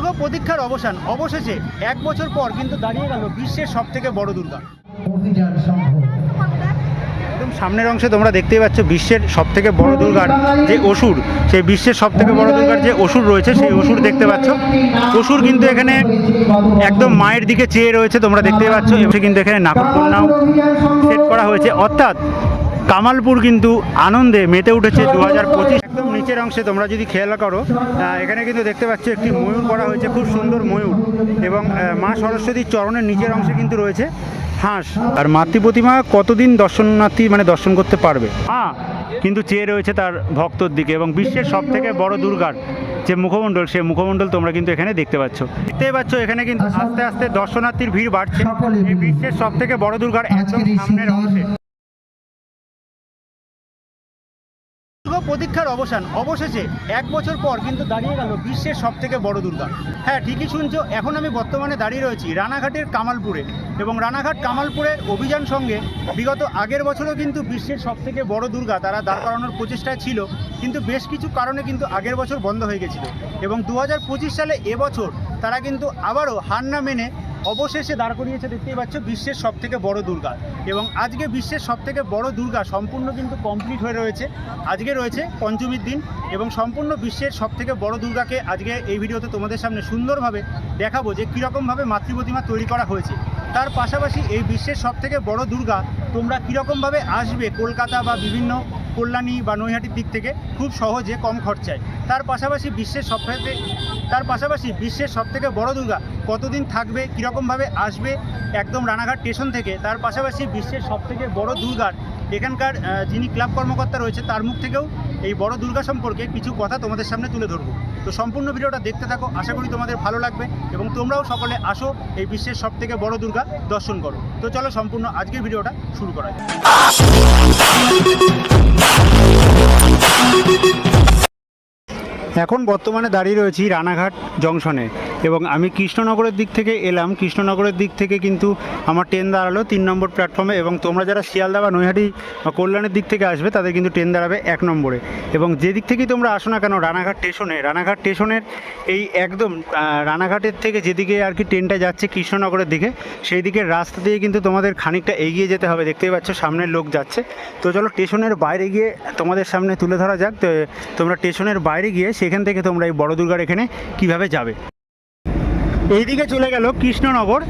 দীর্ঘ প্রতীক্ষার অবসান। অবশেষে এক বছর পর কিন্তু দাঁড়িয়ে গেল বিশ্বের সব থেকে বড় দুর্গা। একদম সামনের অংশে তোমরা দেখতেই পাচ্ছ বিশ্বের সব থেকে বড় দুর্গার যে অসুর সেই বিশ্বের সব থেকে বড় দুর্গার যে অসুর রয়েছে সেই অসুর দেখতে পাচ্ছ। অসুর কিন্তু এখানে একদম মায়ের দিকে চেয়ে রয়েছে তোমরা দেখতেই পাচ্ছ। কিন্তু এখানে নাগরকন্যাও সেট করা হয়েছে। অর্থাৎ কামালপুর কিন্তু আনন্দে মেতে উঠেছে দু হাজার পঁচিশ। একদম নিচের অংশে তোমরা যদি খেয়াল করো এখানে কিন্তু দেখতে পাচ্ছ একটি ময়ূর করা হয়েছে, খুব সুন্দর ময়ূর। এবং মা সরস্বতীর চরণের নিচের অংশে কিন্তু রয়েছে হাঁস। আর মাতৃ প্রতিমা কতদিন দর্শনার্থী মানে দর্শন করতে পারবে? হ্যাঁ কিন্তু চেয়ে রয়েছে তার ভক্তর দিকে এবং বিশ্বের সব থেকে বড় দুর্গার যে মুখমণ্ডল, সেই মুখমণ্ডল তোমরা কিন্তু এখানে দেখতে পাচ্ছ। দেখতেই পাচ্ছ এখানে কিন্তু আস্তে আস্তে দর্শনার্থীর ভিড় বাড়ছে। বিশ্বের সব থেকে বড় দুর্গার একদম সামনের অংশে। প্রতীক্ষার অবসান। অবশেষে এক বছর পর কিন্তু দাঁড়িয়ে গেল বিশ্বের সব থেকে বড় দুর্গা। হ্যাঁ ঠিকই শুনছো, এখন আমি বর্তমানে দাঁড়িয়ে রয়েছি রানাঘাটের কামালপুরে। এবং রানাঘাট কামালপুরের অভিযান সঙ্গে বিগত আগের বছরও কিন্তু বিশ্বের সব থেকে বড় দুর্গা তারা দাঁড় করানোর প্রচেষ্টায় ছিল। কিন্তু বেশ কিছু কারণে কিন্তু আগের বছর বন্ধ হয়ে গেছিল। এবং দু হাজার পঁচিশ সালে এবছর তারা কিন্তু আবারও হার না মেনে অবশেষে দাঁড় করিয়েছে দেখতেই পাচ্ছ বিশ্বের সব থেকে বড় দুর্গা। এবং আজকে বিশ্বের সব থেকে বড় দুর্গা সম্পূর্ণ কিন্তু কমপ্লিট হয়ে রয়েছে। আজকে রয়েছে পঞ্চমীর দিন এবং সম্পূর্ণ বিশ্বের সব থেকে বড় দুর্গাকে আজকে এই ভিডিওতে তোমাদের সামনে সুন্দরভাবে দেখাবো যে কীরকমভাবে মাতৃ প্রতিমা তৈরি করা হয়েছে। তার পাশাপাশি এই বিশ্বের সব থেকে বড় দুর্গা তোমরা কীরকমভাবে আসবে কলকাতা বা বিভিন্ন কল্যাণী বা নৈহাটির দিক থেকে খুব সহজে কম খরচায়। তার পাশাপাশি বিশ্বের সব থেকে তার পাশাপাশি বিশ্বের সব থেকে বড় দুর্গা কতদিন থাকবে, কীরকমভাবে আসবে, একদম রানাঘাট স্টেশন থেকে, তার পাশাপাশি বিশ্বের সব থেকে বড় দুর্গার এখানকার যিনি ক্লাব কর্মকর্তা রয়েছে, তার মুখ থেকেও এই বড় দুর্গা সম্পর্কে কিছু কথা তোমাদের সামনে তুলে ধরবো। তো সম্পূর্ণ ভিডিওটা দেখতে থাকো, আশা করি তোমাদের ভালো লাগবে এবং তোমরাও সকলে আসো এই বিশ্বের সব থেকে বড় দুর্গা দর্শন করো। তো চলো সম্পূর্ণ আজকের ভিডিওটা শুরু করা যাক। এখন বর্তমানে দাঁড়িয়ে রয়েছি রানাঘাট জংশনে। এবং আমি কৃষ্ণনগরের দিক থেকে এলাম। কৃষ্ণনগরের দিক থেকে কিন্তু আমার ট্রেন দাঁড়াল তিন নম্বর প্ল্যাটফর্মে এবং তোমরা যারা শিয়ালদা বা নৈহাটি কল্যাণের দিক থেকে আসবে, তাদের কিন্তু ট্রেন দাঁড়াবে এক নম্বরে। এবং যে দিক থেকেই তোমরা আসো না কেন, রানাঘাট স্টেশনে, রানাঘাট স্টেশনের এই একদম রানাঘাটের থেকে যেদিকে আর কি ট্রেনটা যাচ্ছে কৃষ্ণনগরের দিকে সেই দিকের রাস্তা দিয়ে কিন্তু তোমাদের খানিকটা এগিয়ে যেতে হবে। দেখতেই পাচ্ছ সামনের লোক যাচ্ছে। তো চলো স্টেশনের বাইরে গিয়ে তোমাদের সামনে তুলে ধরা যাক। তো তোমরা স্টেশনের বাইরে গিয়ে সেখান থেকে তোমরা এই বড় দুর্গার এখানে কীভাবে যাবে। এইদিকে চলে গেল কৃষ্ণনগর।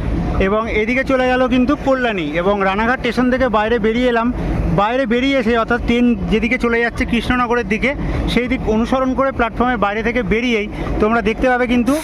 এবং এদিকে চলে গেল কিন্তু কল্যাণী এবং রানাঘাট স্টেশন থেকে বাইরে বেরিয়ে এলাম। বাইরে বেরিয়ে এসে অর্থাৎ ট্রেন যেদিকে চলে যাচ্ছে কৃষ্ণনগরের দিকে, সেই দিক অনুসরণ করে প্ল্যাটফর্মের বাইরে থেকে বেরিয়েই তোমরা দেখতে পাবে কিন্তু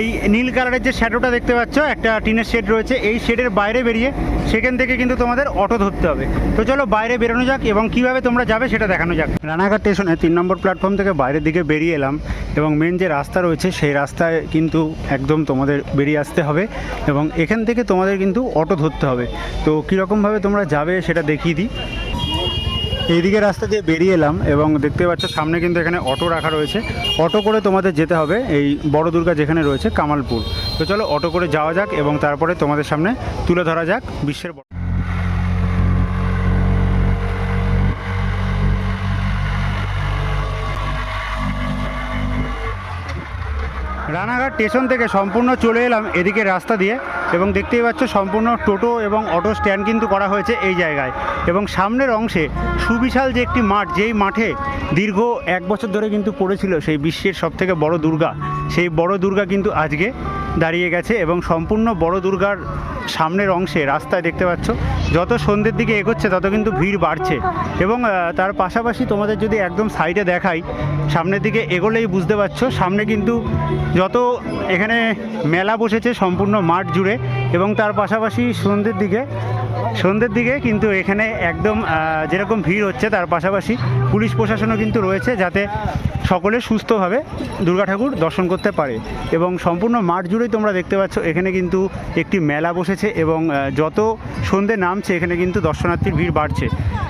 এই নীল কালারের যে শ্যাডোটা দেখতে পাচ্ছ, একটা টিনের শেড রয়েছে। এই শেডের বাইরে বেরিয়ে সেখান থেকে কিন্তু তোমাদের অটো ধরতে হবে। তো চলো বাইরে বেরোনো যাক এবং কীভাবে তোমরা যাবে সেটা দেখানো যাক। রানাঘাট স্টেশনে তিন নম্বর প্ল্যাটফর্ম থেকে বাইরের দিকে বেরিয়ে এলাম এবং মেন যে রাস্তা রয়েছে, সেই রাস্তায় কিন্তু একদম তোমাদের বেরিয়ে আসতে হবে এবং এখান থেকে তোমাদের কিন্তু অটো ধরতে হবে। তো কীরকমভাবে তোমরা যাবে সেটা দেখিয়ে দিই। এইদিকে রাস্তা দিয়ে বেরিয়ে এলাম এবং দেখতে পাচ্ছ সামনে কিন্তু এখানে অটো রাখা রয়েছে। অটো করে তোমাদের যেতে হবে এই বড় দুর্গা যেখানে রয়েছে কামালপুর। তো চলো অটো করে যাওয়া যাক এবং তারপরে তোমাদের সামনে তুলে ধরা যাক বিশ্বের রানাঘাট স্টেশন থেকে সম্পূর্ণ চলে এলাম এদিকে রাস্তা দিয়ে এবং দেখতেই পাচ্ছ সম্পূর্ণ টোটো এবং অটো স্ট্যান্ড কিন্তু করা হয়েছে এই জায়গায়। এবং সামনের অংশে সুবিশাল যে একটি মাঠ, যেই মাঠে দীর্ঘ এক বছর ধরে কিন্তু পড়েছিল সেই বিশ্বের সবথেকে বড় দুর্গা, সেই বড় দুর্গা কিন্তু আজকে দাঁড়িয়ে গেছে এবং সম্পূর্ণ বড় দুর্গার সামনের অংশে রাস্তায় দেখতে পাচ্ছ। যত সন্ধ্যের দিকে এগোচ্ছে, তত কিন্তু ভিড় বাড়ছে। এবং তার পাশাপাশি তোমাদের যদি একদম সাইডে দেখাই, সামনের দিকে এগোলেই বুঝতে পারছ, সামনে কিন্তু যত এখানে মেলা বসেছে সম্পূর্ণ মাঠ জুড়ে এবং তার পাশাপাশি সন্ধ্যের দিকে সন্ধ্যের দিকে কিন্তু এখানে একদম যেরকম ভিড় হচ্ছে, তার পাশাপাশি পুলিশ প্রশাসনও কিন্তু রয়েছে যাতে সকলে সুস্থভাবে দুর্গা ঠাকুর দর্শন করতে পারে এবং সম্পূর্ণ মাঠ জুড়েই তোমরা দেখতে পাচ্ছ, এখানে কিন্তু একটি মেলা বসেছে এবং যত সন্ধে নামছে, এখানে কিন্তু দর্শনার্থীর ভিড় বাড়ছে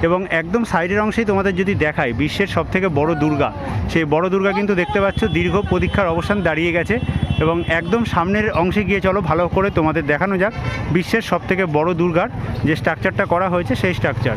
এবং একদম সাইডের অংশেই তোমাদের যদি দেখায় বিশ্বের সবথেকে বড় দুর্গা, সেই বড় দুর্গা কিন্তু দেখতে পাচ্ছ, দীর্ঘ প্রতীক্ষার অবসান দাঁড়িয়ে গেছে এবং একদম সামনের অংশে গিয়ে চলো, ভালো করে তোমাদের দেখানো যাক বিশ্বের সবথেকে বড় দুর্গার যে স্ট্রাকচারটা করা হয়েছে, সেই স্ট্রাকচার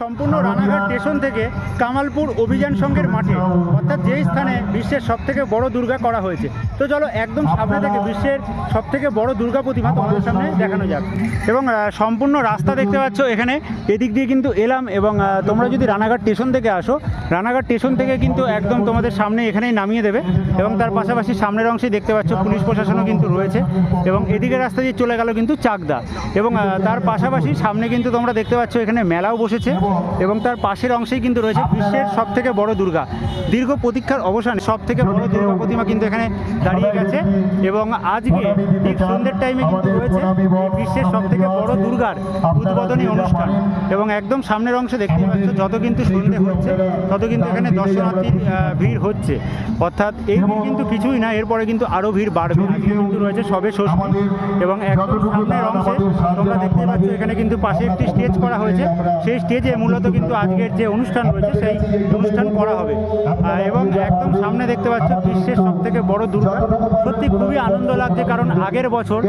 সম্পূর্ণ রানাঘাট স্টেশন থেকে কামালপুর অভিযান সংঘের মাঠে, অর্থাৎ যেই স্থানে বিশ্বের সব থেকে বড় দুর্গা করা হয়েছে। তো চলো একদম সামনে থেকে বিশ্বের সব থেকে বড় দুর্গা প্রতিমা তোমাদের সামনে দেখানো যাক। এবং সম্পূর্ণ রাস্তা দেখতে পাচ্ছ এখানে। এদিক দিয়ে কিন্তু এলাম এবং তোমরা যদি রানাঘাট স্টেশন থেকে আসো, রানাঘাট স্টেশন থেকে কিন্তু একদম তোমাদের সামনে এখানেই নামিয়ে দেবে। এবং তার পাশাপাশি সামনের অংশে দেখতে পাচ্ছ পুলিশ প্রশাসনও কিন্তু রয়েছে। এবং এদিকে রাস্তা দিয়ে চলে গেল কিন্তু চাকদা। এবং তার পাশাপাশি সামনে কিন্তু তোমরা দেখতে পাচ্ছ এখানে মেলাও বসেছে। এবং তার পাশের অংশেই কিন্তু রয়েছে বিশ্বের সব থেকে বড় দুর্গা। দীর্ঘ প্রতীক্ষার অবসানে সব থেকে বড় দুর্গা প্রতিমা কিন্তু এখানে দাঁড়িয়ে গেছে। এবং আজকে ঠিক সন্ধ্যের টাইমে কিন্তু রয়েছে বিশ্বের সব থেকে বড় দুর্গার উদ্বোধনী অনুষ্ঠান। এবং একদম সামনের অংশে দেখতে পাচ্ছ যত কিন্তু সন্ধে হচ্ছে তত কিন্তু এখানে দর্শনার্থীর আহ, ভিড় হচ্ছে। অর্থাৎ এই কিন্তু কিছুই না এরপরে কিন্তু আরও ভিড় বাড়বে। আজকে কিন্তু রয়েছে সবে ষষ্ঠী। এবং একদম সামনের অংশে তোমরা দেখতে পাচ্ছ এখানে কিন্তু পাশে একটি স্টেজ করা হয়েছে। সেই স্টেজে মূলত কিন্তু আজকের যে অনুষ্ঠান রয়েছে, সেই অনুষ্ঠান করা হবে। এবং একদম সামনে দেখতে পাচ্ছ, বিশ্বের সব থেকে বড় দুর্গা সত্যি খুবই আনন্দ লাগছে, কারণ আগের বছর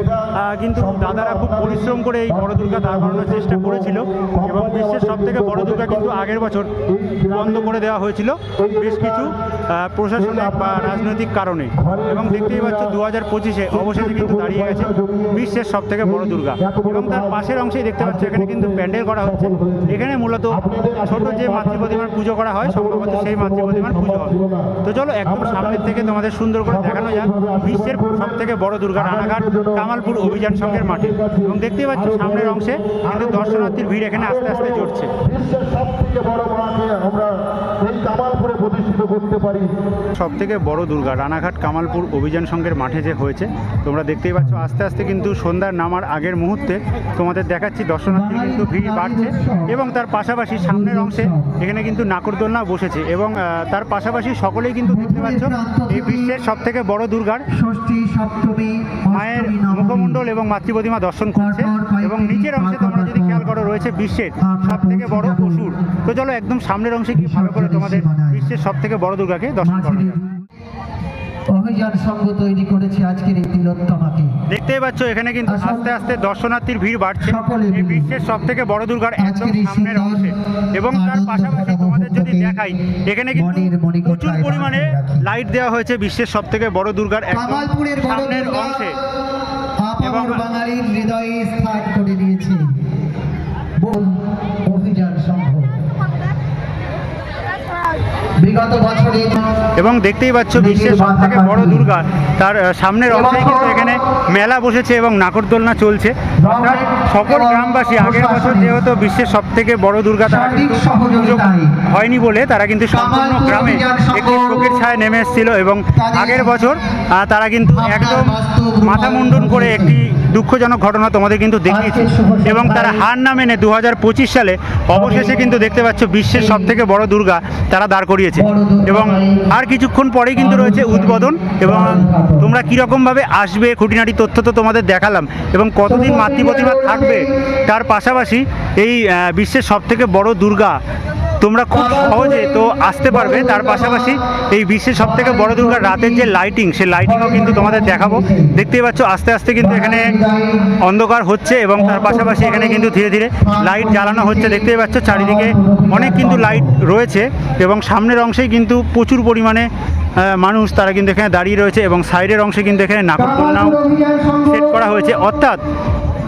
কিন্তু দাদারা খুব পরিশ্রম করে এই বড় দুর্গা দাঁড় করানোর চেষ্টা করেছিল। এবং বিশ্বের সব থেকে বড় দুর্গা কিন্তু আগের বছর বন্ধ করে দেওয়া হয়েছিল। বেশ কিছু প্রশাসনিক বা রাজনৈতিক কারণে এবং দেখতেই পাচ্ছ দু হাজার পঁচিশে অবশেষে কিন্তু দাঁড়িয়ে গেছে বিশ্বের সব থেকে বড় দুর্গা। এবং তার পাশের অংশেই দেখতে পাচ্ছ এখানে কিন্তু প্যান্ডেল করা হচ্ছে। এখানে মূলত ছোট যে মাতৃ প্রতিমার পুজো করা হয়, সম্ভবত সেই মাতৃ প্রতিমার পুজো হবে। তো চলো একদম সামনের থেকে তোমাদের সুন্দর করে দেখানো যাক বিশ্বের সব থেকে বড় দুর্গা রানাঘাট, কামালপুর অভিযান সংঘের মাঠে। এবং দেখতেই পাচ্ছ সামনের অংশে কিন্তু দর্শনার্থীর ভিড় এখানে আস্তে আস্তে জড়ছে। বিশ্বের সব থেকে বড় আমরা এই কামালপুরে প্রতিষ্ঠিত করতে পারি। সব থেকে বড় দুর্গা রানাঘাট কামালপুর অভিযান সংঘের মাঠে যে হয়েছে তোমরা দেখতেই পাচ্ছ আস্তে আস্তে কিন্তু সন্ধ্যার নামার আগের মুহূর্তে তোমাদের দেখাচ্ছি দর্শনার্থী কিন্তু ভিড় বাড়ছে এবং তার পাশাপাশি সামনের অংশে এখানে কিন্তু নাকরদোলনা বসেছে এবং তার পাশাপাশি সকলেই কিন্তু দেখতে পাচ্ছ এই বিশ্বের সব থেকে বড় দুর্গার ষষ্ঠী সপ্তমী মায়ের মুখমণ্ডল এবং মাতৃপ্রতিমা দর্শন করছে এবং নিচের অংশে তোমরা খেয়াল করো রয়েছে বিশ্বের সব থেকে বড় অসুর। তো চলো একদম সামনের অংশে গিয়ে ভালো করে তোমাদের বিশ্বের সব থেকে বড় দুর্গাকে দর্শন করো অভিযান সংঘ তৈরি করেছে আজকের এই তিলোত্তমাকে। দেখতেই পাচ্ছ এখানে কিন্তু আস্তে আস্তে দর্শনার্থীর ভিড় বাড়ছে। এই বিশ্বের সব থেকে বড় দুর্গার একদম সামনের অংশে। এবং তার পাশাপাশি তোমাদের যদি দেখাই এখানে কিন্তু প্রচুর পরিমাণে লাইট দেওয়া হয়েছে বিশ্বের সব থেকে বড় দুর্গার একদম সামনের অংশে। এবং- বাঙালির হৃদয়ে স্থান করে নিয়েছে বোন অভিযান সংঘ। বিগত বছরে এবং দেখতেই পাচ্ছ বিশ্বের সব থেকে বড় দুর্গা তার সামনের অংশে কিন্তু এখানে মেলা বসেছে এবং নাকরদোলনা চলছে। অর্থাৎ সকল গ্রামবাসী আগের বছর যেহেতু বিশ্বের সব থেকে বড় দুর্গা তারা কিন্তু পুজো হয়নি বলে তারা কিন্তু সম্পূর্ণ গ্রামে একটি শোকের ছায় নেমে এসেছিল এবং আগের বছর তারা কিন্তু একদম মাথা মুন্ডন করে একটি দুঃখজনক ঘটনা তোমাদের কিন্তু দেখিয়েছে। এবং তারা হার না মেনে দু হাজার পঁচিশ সালে অবশেষে কিন্তু দেখতে পাচ্ছ বিশ্বের সব থেকে বড় দুর্গা তারা দাঁড় করিয়েছে। এবং আর কিছুক্ষণ পরেই কিন্তু রয়েছে উদ্বোধন এবং তোমরা কীরকমভাবে আসবে খুঁটিনাটি তথ্য তো তোমাদের দেখালাম এবং কতদিন মাতৃ প্রতিমা থাকবে তার পাশাপাশি এই বিশ্বের সব থেকে বড় দুর্গা তোমরা খুব সহজে তো আসতে পারবে। তার পাশাপাশি এই বিশ্বের সব থেকে বড় দুর্গার রাতের যে লাইটিং সেই লাইটিংও কিন্তু তোমাদের দেখাবো। দেখতেই পাচ্ছ, আস্তে আস্তে কিন্তু এখানে অন্ধকার হচ্ছে এবং তার পাশাপাশি এখানে কিন্তু ধীরে ধীরে লাইট জ্বালানো হচ্ছে। দেখতেই পাচ্ছ, চারিদিকে অনেক কিন্তু লাইট রয়েছে এবং সামনের অংশেই কিন্তু প্রচুর পরিমাণে মানুষ তারা কিন্তু এখানে দাঁড়িয়ে রয়েছে এবং সাইডের অংশে কিন্তু এখানে নাকরদোলনাও সেট করা হয়েছে। অর্থাৎ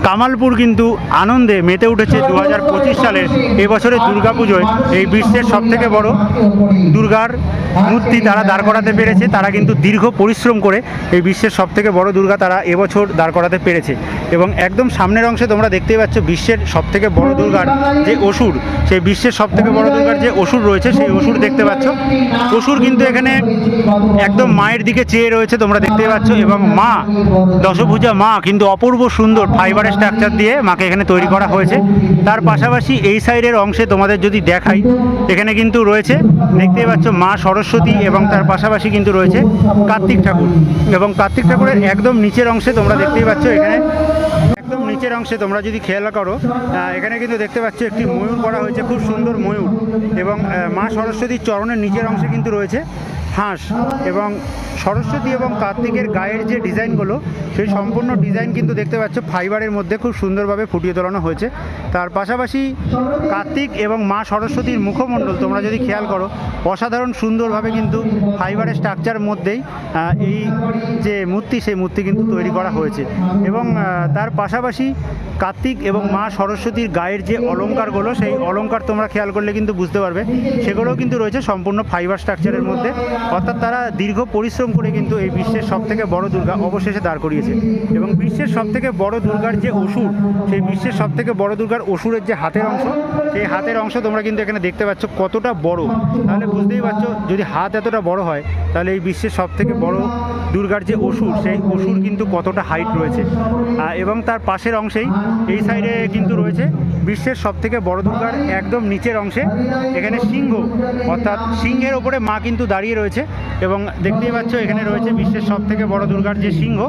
কামালপুর কিন্তু আনন্দে মেতে উঠেছে দু হাজার পঁচিশ সালের এবছরের দুর্গাপুজোয়। এই বিশ্বের সব থেকে বড় দুর্গার মূর্তি তারা দাঁড় করাতে পেরেছে। তারা কিন্তু দীর্ঘ পরিশ্রম করে এই বিশ্বের সব থেকে বড় দুর্গা তারা এবছর দাঁড় করাতে পেরেছে। এবং একদম সামনের অংশে তোমরা দেখতেই পাচ্ছ বিশ্বের সব থেকে বড় দুর্গার যে অসুর, সেই বিশ্বের সব থেকে বড় দুর্গার যে অসুর রয়েছে, সেই অসুর দেখতে পাচ্ছ। অসুর কিন্তু এখানে একদম মায়ের দিকে চেয়ে রয়েছে, তোমরা দেখতেই পাচ্ছ। এবং মা, দশভুজা মা কিন্তু অপূর্ব সুন্দর ফাইবারের স্ট্রাকচার দিয়ে মাকে এখানে তৈরি করা হয়েছে। তার পাশাপাশি এই সাইডের অংশে তোমাদের যদি দেখাই, এখানে কিন্তু রয়েছে, দেখতেই পাচ্ছ মা সরস্বতী এবং তার পাশাপাশি কিন্তু রয়েছে কার্তিক ঠাকুর। এবং কার্তিক ঠাকুরের একদম নিচের অংশে তোমরা দেখতেই পাচ্ছ এখানে, একদম নিচের অংশে তোমরা যদি খেয়াল করো এখানে কিন্তু দেখতে পাচ্ছ একটি ময়ূর করা হয়েছে, খুব সুন্দর ময়ূর। এবং মা সরস্বতীর চরণের নিচের অংশে কিন্তু রয়েছে। হাঁস এবং সরস্বতী এবং কার্তিকের গায়ের যে ডিজাইনগুলো, সেই সম্পূর্ণ ডিজাইন কিন্তু দেখতে পাচ্ছ, ফাইবারের মধ্যে খুব সুন্দরভাবে ফুটিয়ে তোলানো হয়েছে। তার পাশাপাশি কার্তিক এবং মা সরস্বতীর মুখমণ্ডল, তোমরা যদি খেয়াল করো, অসাধারণ সুন্দরভাবে কিন্তু ফাইবারের স্ট্রাকচার মধ্যেই এই যে মূর্তি, সেই মূর্তি কিন্তু তৈরি করা হয়েছে। এবং তার পাশাপাশি কার্তিক এবং মা সরস্বতীর গায়ের যে অলঙ্কারগুলো, সেই অলঙ্কার তোমরা খেয়াল করলে কিন্তু বুঝতে পারবে, সেগুলোও কিন্তু রয়েছে সম্পূর্ণ ফাইবার স্ট্রাকচারের মধ্যে। অর্থাৎ তারা দীর্ঘ পরিশ্রম করে কিন্তু এই বিশ্বের সবথেকে বড় দুর্গা অবশেষে দাঁড় করিয়েছে। এবং বিশ্বের সবথেকে বড় দুর্গার যে অসুর, সেই বিশ্বের সবথেকে বড় দুর্গার অসুরের যে হাতের অংশ, সেই হাতের অংশ তোমরা কিন্তু এখানে দেখতে পাচ্ছ কতটা বড়। তাহলে বুঝতেই পারছ, যদি হাত এতটা বড় হয়, তাহলে এই বিশ্বের সবথেকে বড় দুর্গার যে অসুর, সেই অসুর কিন্তু কতটা হাইট রয়েছে। এবং তার পাশের অংশেই, এই সাইডে কিন্তু রয়েছে বিশ্বের সবথেকে বড় দুর্গার একদম নিচের অংশে। এখানে সিংহ, অর্থাৎ সিংহের ওপরে মা কিন্তু দাঁড়িয়ে রয়েছে। এবং দেখতেই পাচ্ছ, এখানে রয়েছে বিশ্বের সবথেকে বড় দুর্গার যে সিংহ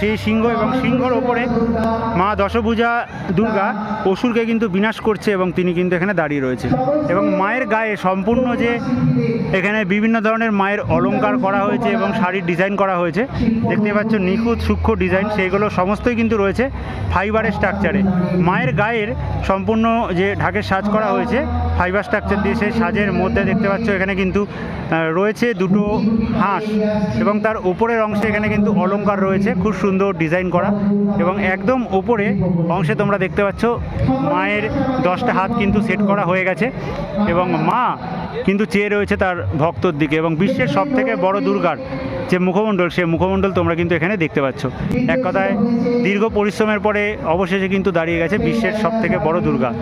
সেই সিংহ এবং সিংহর ওপরে মা দশভূজা দুর্গা অসুরকে কিন্তু বিনাশ করছে এবং তিনি কিন্তু এখানে দাঁড়িয়ে রয়েছে এবং মায়ের গায়ে সম্পূর্ণ যে এখানে বিভিন্ন ধরনের মায়ের অলঙ্কার করা হয়েছে এবং শাড়ির ডিজাইন করা হয়েছে। দেখতে পাচ্ছ নিখুঁত, সূক্ষ্ম ডিজাইন, সেইগুলো সমস্তই কিন্তু রয়েছে ফাইবারের স্ট্রাকচারে। মায়ের গায়ের সম্পূর্ণ যে ঢাকের সাজ করা হয়েছে, ফাইবার স্ট্রাকচার দিয়ে সেই সাজের মধ্যে দেখতে পাচ্ছ এখানে কিন্তু রয়েছে দুটো হাঁস এবং তার উপরের অংশে এখানে কিন্তু অলঙ্কার রয়েছে। খুব সুন্দর ডিজাইন করা এবং একদম ওপরে অংশে তোমরা দেখতে পাচ্ছ, মায়ের দশটা হাত কিন্তু সেট করা হয়ে গেছে এবং মা কিন্তু চেয়ে রয়েছে তার ভক্তর দিকে এবং বিশ্বের সব থেকে বড় দুর্গার যে মুখমণ্ডল, সে মুখমণ্ডল তোমরা কিন্তু এখানে দেখতে পাচ্ছ। এক কথায় দীর্ঘ পরিশ্রমের পরে অবশেষে কিন্তু দাঁড়িয়ে গেছে বিশ্বের সব থেকে বড় দুর্গা।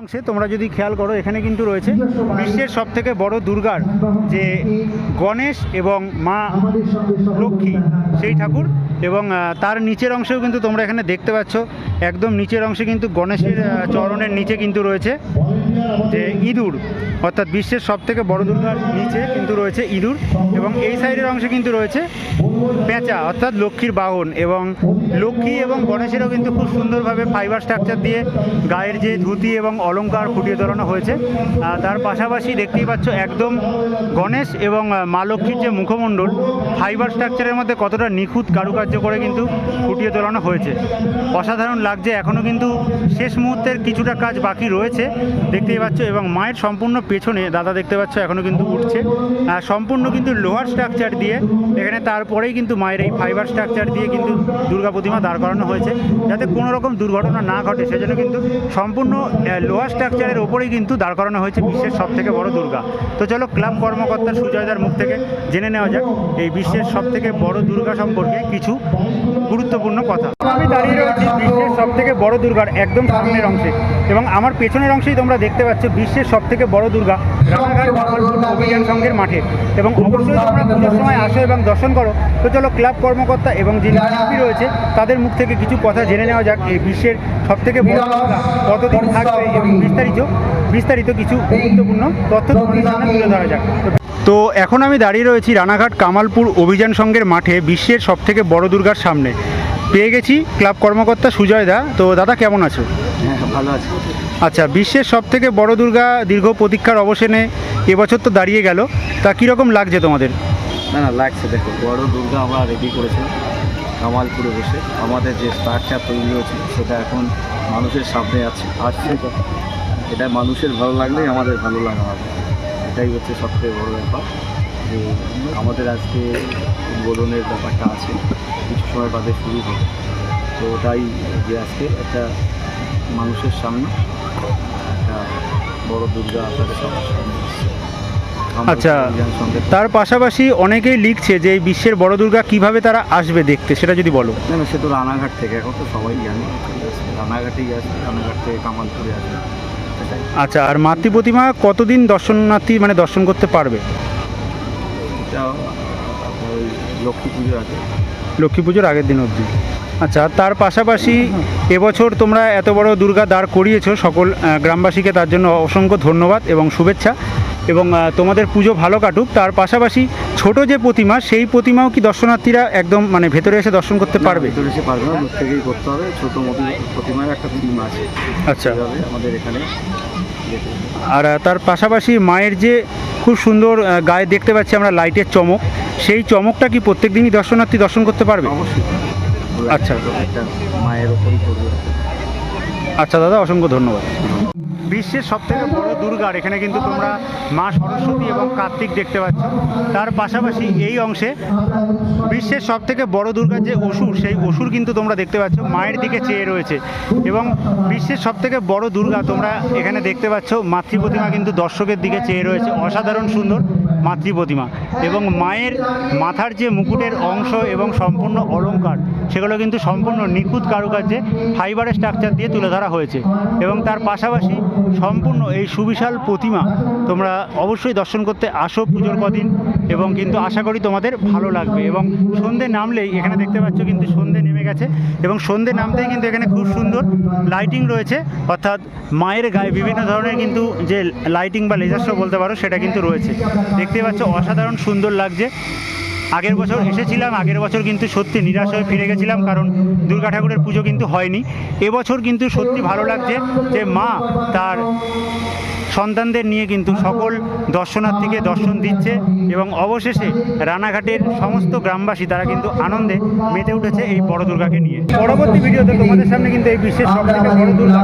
অংশে তোমরা যদি খেয়াল করো, এখানে কিন্তু রয়েছে বিশ্বের সব থেকে বড় দুর্গার যে গণেশ এবং মা লক্ষ্মী, সেই ঠাকুর এবং তার নিচের অংশেও কিন্তু তোমরা এখানে দেখতে পাচ্ছ। একদম নিচের অংশে কিন্তু গণেশের চরণের নিচে কিন্তু রয়েছে। যে ইঁদুর, অর্থাৎ বিশ্বের সব থেকে বড় দুর্গার নিচে কিন্তু রয়েছে ইঁদুর এবং এই সাইডের অংশে কিন্তু রয়েছে পেঁচা, অর্থাৎ লক্ষ্মীর বাহন এবং লক্ষ্মী এবং গণেশেরও কিন্তু খুব সুন্দরভাবে ফাইবার স্ট্রাকচার দিয়ে গায়ের যে ধুতি এবং অলংকার ফুটিয়ে তোলানো হয়েছে। তার পাশাপাশি দেখতেই পাচ্ছ একদম গণেশ এবং মা লক্ষ্মীর যে মুখমণ্ডল ফাইবার স্ট্রাকচারের মধ্যে কতটা নিখুঁত কারুকার্য করে কিন্তু ফুটিয়ে তোলানো হয়েছে। অসাধারণ লাগছে। এখনও কিন্তু শেষ মুহূর্তের কিছুটা কাজ বাকি রয়েছে। দেখতেই পাচ্ছ এবং মায়ের সম্পূর্ণ পেছনে দাদা দেখতে পাচ্ছ এখনও কিন্তু উঠছে। আহ, সম্পূর্ণ কিন্তু লোহার স্ট্রাকচার দিয়ে এখানে তারপরেই কিন্তু মায়ের এই ফাইবার স্ট্রাকচার দিয়ে কিন্তু দুর্গা প্রতিমা দাঁড় করানো হয়েছে যাতে কোনো রকম দুর্ঘটনা না ঘটে। সেজন্য কিন্তু সম্পূর্ণ লোহার স্ট্রাকচারের ওপরেই কিন্তু দাঁড় করানো হয়েছে বিশ্বের সব থেকে বড় দুর্গা। তো চলো ক্লাব কর্মকর্তা সুজয়দার মুখ থেকে জেনে নেওয়া যাক এই বিশ্বের সব থেকে বড় দুর্গা সম্পর্কে কিছু গুরুত্বপূর্ণ কথা। আমি দাঁড়িয়ে রয়েছি। সব থেকে বড় দুর্গার একদম সামনের অংশে। এবং আমার পেছনের অংশেই তোমরা দেখতে পাচ্ছ বিশ্বের সব থেকে বড় দুর্গা অভিযান সংঘের মাঠে। এবং অবশ্যই তোমরা পুজোর সময় আসো এবং দর্শন করো। তো চলো ক্লাব কর্মকর্তা এবং যিনি শিল্পী রয়েছে, তাদের মুখ থেকে কিছু কথা জেনে নেওয়া যাক এই বিশ্বের সব থেকে বড় দুর্গা কতদিন থাকবে এবং বিস্তারিত বিস্তারিত কিছু গুরুত্বপূর্ণ তথ্য তোমাদের সামনে তুলে ধরা যাক। তো এখন আমি দাঁড়িয়ে রয়েছি রানাঘাট কামালপুর অভিযান সংঘের মাঠে বিশ্বের সব থেকে বড় দুর্গার সামনে। পেয়ে গেছি ক্লাব কর্মকর্তা সুজয় দা। তো দাদা কেমন আছো? হ্যাঁ ভালো আছে। আচ্ছা বিশ্বের সব থেকে বড় দুর্গা দীর্ঘ প্রতীক্ষার অবসানে এবছর তো দাঁড়িয়ে গেল। তা কীরকম লাগছে তোমাদের? না না লাগছে দেখো বড় দুর্গা আমরা রেডি করেছিলাম কামালপুরে বসে। আমাদের যে স্ট্রাকচার তৈরি হয়েছে সেটা এখন মানুষের সামনে আছে। আসছে এটা মানুষের ভালো লাগলেই আমাদের ভালো লাগা হবে। এটাই হচ্ছে সবথেকে বড় ব্যাপার। যে আমাদের আজকে উদ্বোধনের ব্যাপারটা আছে কিছু সময় বাদে শুরু হবে। তো ওটাই যে আজকে একটা মানুষের সামনে একটা বড় দুর্গা আপনাদের সবার সামনে আচ্ছা। তার পাশাপাশি অনেকেই লিখছে যে এই বিশ্বের বড় দুর্গা কীভাবে তারা আসবে দেখতে সেটা যদি বলো। না না সে তো রানাঘাট থেকে এখন তো সবাই জানে। রানাঘাটেই আসবে রানাঘাট থেকে কামালপুরে আসবে। আচ্ছা আর মাতৃ প্রতিমা কতদিন দর্শনার্থী মানে দর্শন করতে পারবে? এটা আপনার ওই লক্ষ্মী পুজোর আগের দিন অবধি। আচ্ছা তার পাশাপাশি এবছর তোমরা এত বড় দুর্গা দাঁড় করিয়েছো সকল গ্রামবাসীকে তার জন্য অসংখ্য ধন্যবাদ এবং শুভেচ্ছা। এবং তোমাদের পুজো ভালো কাটুক। তার পাশাপাশি ছোট যে প্রতিমা সেই প্রতিমাও কি দর্শনার্থীরা একদম মানে ভেতরে এসে দর্শন করতে পারবে? ভিতরে সে পারবে না থেকেই করতে হবে। ছোটো মতো প্রতিমার একটা থিম আছে। আচ্ছা। আমাদের এখানে আর তার পাশাপাশি মায়ের যে খুব সুন্দর গায়ে দেখতে পাচ্ছি আমরা লাইটের চমক। সেই চমকটা কি প্রত্যেক দিনই দর্শনার্থী দর্শন করতে পারবে? আচ্ছা। মায়ের আচ্ছা দাদা অসংখ্য ধন্যবাদ। বিশ্বের সব থেকে বড় দুর্গার, এখানে কিন্তু তোমরা মা সরস্বতী এবং কার্তিক দেখতে পাচ্ছ। তার পাশাপাশি এই অংশে বিশ্বের সব থেকে বড় দুর্গার যে অসুর, সেই অসুর কিন্তু তোমরা দেখতে পাচ্ছ, মায়ের দিকে চেয়ে রয়েছে। এবং বিশ্বের সব থেকে বড় দুর্গা তোমরা এখানে দেখতে পাচ্ছ, মাতৃ প্রতিমা কিন্তু দর্শকের দিকে চেয়ে রয়েছে, অসাধারণ সুন্দর মাতৃ প্রতিমা। এবং মায়ের মাথার যে মুকুটের অংশ এবং সম্পূর্ণ অলংকার সেগুলো কিন্তু সম্পূর্ণ নিখুঁত কারুকার্যে ফাইবারের স্ট্রাকচার দিয়ে তুলে ধরা হয়েছে। এবং তার পাশাপাশি সম্পূর্ণ এই সুবিশাল প্রতিমা তোমরা অবশ্যই দর্শন করতে আসো পুজোর কদিন এবং কিন্তু আশা করি তোমাদের ভালো লাগবে। এবং সন্ধে নামলেই, এখানে দেখতে পাচ্ছ কিন্তু সন্ধে নেমে গেছে এবং সন্ধে নামতেই কিন্তু এখানে খুব সুন্দর লাইটিং রয়েছে। অর্থাৎ মায়ের গায়ে বিভিন্ন ধরনের কিন্তু যে লাইটিং বা লেজার শো বলতে পারো, সেটা কিন্তু রয়েছে। দেখতে পাচ্ছ, অসাধারণ সুন্দর লাগছে। আগের বছর এসেছিলাম, আগের বছর কিন্তু সত্যি নিরাশ হয়ে ফিরে গেছিলাম, কারণ দুর্গা ঠাকুরের পুজো কিন্তু হয়নি। এবছর কিন্তু সত্যি ভালো লাগছে যে মা তার সন্তানদের নিয়ে কিন্তু সকল দর্শনার্থীকে দর্শন দিচ্ছে। এবং অবশেষে রানাঘাটের সমস্ত গ্রামবাসী তারা কিন্তু আনন্দে মেতে উঠেছে এই বড় দুর্গাকে নিয়ে। পরবর্তী ভিডিওতে তোমাদের সামনে কিন্তু এই বিশ্বের বড় দুর্গা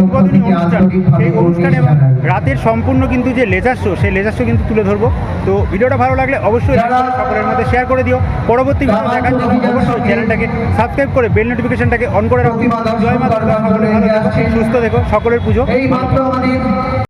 উদ্বোধনী অনুষ্ঠান, সেই অনুষ্ঠানে এবং রাতের সম্পূর্ণ কিন্তু যে লেজার শো, সেই লেজার শো কিন্তু তুলে ধরবো। তো ভিডিওটা ভালো লাগলে অবশ্যই সকলের মধ্যে শেয়ার করে দিও। পরবর্তী ভিডিও দেখার জন্য অবশ্যই চ্যানেলটাকে সাবস্ক্রাইব করে বেল নোটিফিকেশনটাকে অন করে রাখো। জয় মা দুর্গা, সকলে ভালো সুস্থ দেখো সকলের পুজো। এই